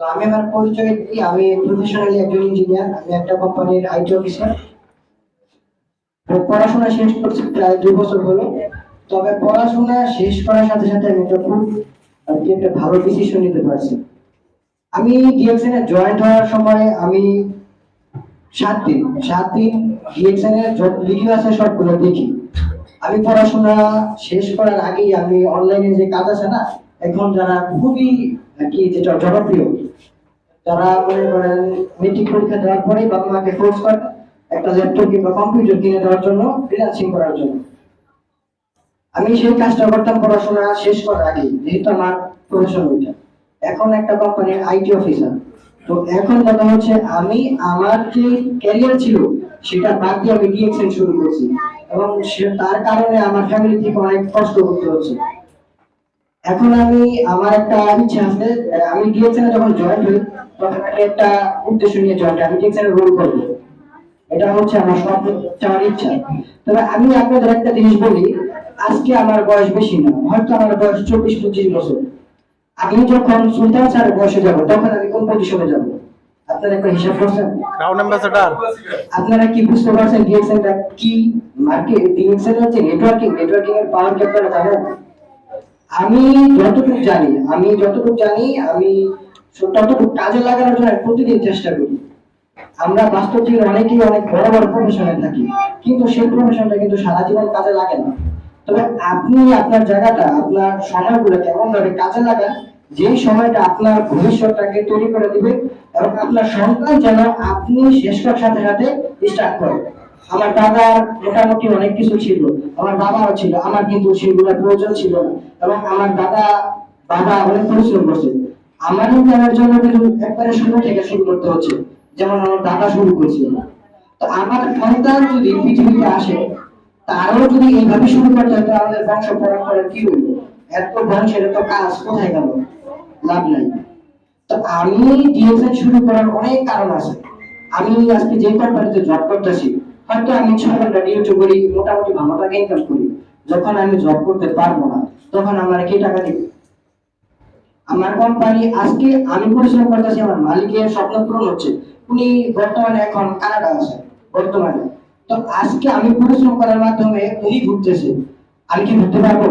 তো আমি আমার পরিচয় দিই। আমি প্রফেশনালি একজন ইঞ্জিনিয়ার আমি একটা কোম্পানির আইটি অফিসার পড়াশোনা শেষ করছি, প্রায় দুই বছর হলো। তবে পড়াশোনা শেষ করার সাথে সাথে আমি একটা খুব আর কি একটা ভালো ডিসিশন নিতে পারছি। আমি ডিএক্সএন এ জয়েন্ট হওয়ার সময় আমি সাত দিন সাত দিন ডিএক্সএন এর যত আছে, সবগুলো দেখি। আমি পড়াশোনা শেষ করার আগেই আমি অনলাইনে যে কাজ আছে না, এখন যারা খুবই কি যেটা জনপ্রিয়? যারা মনে করেন মেট্রিক পরীক্ষা দেওয়ার পরেই বাবা মাকে ফোর্স করে একটা ল্যাপটপ কিংবা কম্পিউটার কিনে দেওয়ার জন্য ফ্রিল্যান্সিং করার জন্য। আমি সেই কাজটা করতাম পড়াশোনা শেষ করার আগে, যেহেতু আমার প্রফেশন ওইটা। এখন একটা কোম্পানির আইটি অফিসার তো এখন কথা হচ্ছে আমি, আমার যে ক্যারিয়ার ছিল, সেটা বাদ দিয়ে আমি ডিএক্সএন শুরু করছি। এবং তার কারণে আমার ফ্যামিলি থেকে অনেক কষ্ট করতে হচ্ছে। এখন আমি আমার একটা ইচ্ছা আছে আমি ডিএক্সএন যখন জয়েন হই তখন আমি একটা উদ্দেশ্য নিয়ে জয়েন আমি ডিএক্সএন রোল করব। এটা হচ্ছে আমার স্বপ্ন আমার ইচ্ছা। তবে আমি আপনাদের একটা জিনিস বলি আজকে আমার বয়স বেশি না হয়তো আমার বয়স চব্বিশ পঁচিশ বছর। আমি যখন সুলতান স্যারের বয়সে যাব তখন আমি কোন পজিশনে যাব? আপনারা একটা হিসাব করছেন? ক্রাউন অ্যাম্বাসেডার আপনারা কি বুঝতে পারছেন ডিএক্সএনটা কি? মার্কেট ডিএক্সএন হচ্ছে নেটওয়ার্কিং নেটওয়ার্কিং এর পাওয়ার কি আপনারা জানেন? আমি যতটুকু জানি, আমি যতটুকু জানি, আমি ততটুকু কাজে লাগানোর জন্য প্রতিদিন চেষ্টা করি। আমরা বাস্তব জীবনে অনেকেই অনেক বড় বড় প্রফেশনে থাকি, কিন্তু সেই প্রফেশনটা কিন্তু সারা জীবন কাজে লাগে না। তবে আপনি আপনার জায়গাটা, আপনার সময়গুলো কেমন ভাবে কাজে লাগান, যেই সময়টা আপনার ভবিষ্যৎটাকে তৈরি করে দিবে এবং আপনার সন্তান যেন আপনি শেষ সাথে সাথে স্টার্ট করে আমার দাদার মোটামুটি অনেক কিছু ছিল। আমার বাবারও ছিল, আমার কিন্তু সেগুলোর প্রয়োজন ছিল না। এবং আমার দাদা, বাবা অনেক পরিশ্রম করছে আমারও জানার জন্য কিন্তু একবারে শুরু থেকে শুরু করতে হচ্ছে। যেমন আমার দাদা শুরু করেছিল না। তো আমার সন্তান যদি পৃথিবীতে আসে, তারও যদি এইভাবে শুরু করতে হয় আমাদের বংশ পরম্পরা কি হইল? এত বংশের এত কাজ কোথায় গেল? লাভ নাই। তো আমি ডিএসএন শুরু করার অনেক কারণ আছে। আমি আজকে যে কোম্পানিতে জব করতেছি হয়তো আমি ছয় ঘণ্টা ডিউটি করি মোটামুটি ভালো টাকা ইনকাম করি। যখন আমি জব করতে পারব না তখন আমার কি টাকা দিবে? আমার কোম্পানি আজকে আমি পরিশ্রম করতেছি আমার মালিকের স্বপ্ন পূরণ হচ্ছে। উনি বর্তমানে এখন কানাডা আছে বর্তমানে। তো আজকে আমি পরিশ্রম করার মাধ্যমে উনি ঘুরতেছে। আমি কি ঘুরতে পারব?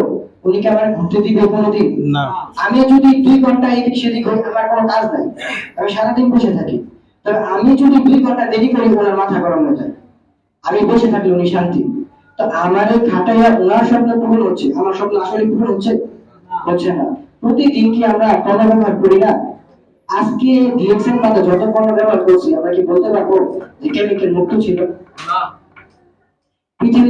উনি কি আমার ঘুরতে দিবে কোনোদিন? না। আমি যদি দুই ঘণ্টা এদিক সেদিক হই আমার কোনো কাজ নাই। আমি সারাদিন বসে থাকি। তবে আমি যদি দুই ঘণ্টা দেরি করি ওনার মাথা গরম হয়ে যায়। আমি বসে থাকলে উনি শান্তি। তো আমার খাটাইয়া ওনার স্বপ্ন পূরণ হচ্ছে। আমার স্বপ্ন আসলে পূরণ হচ্ছে? হচ্ছে না। প্রতিদিন কি আমরা পণ্য ব্যবহার করি না? আজকে ডিএক্সের যত পণ্য ব্যবহার করছি আমরা কি বলতে পারব যে কেমিক্যাল মুক্ত ছিল? পৃথিবী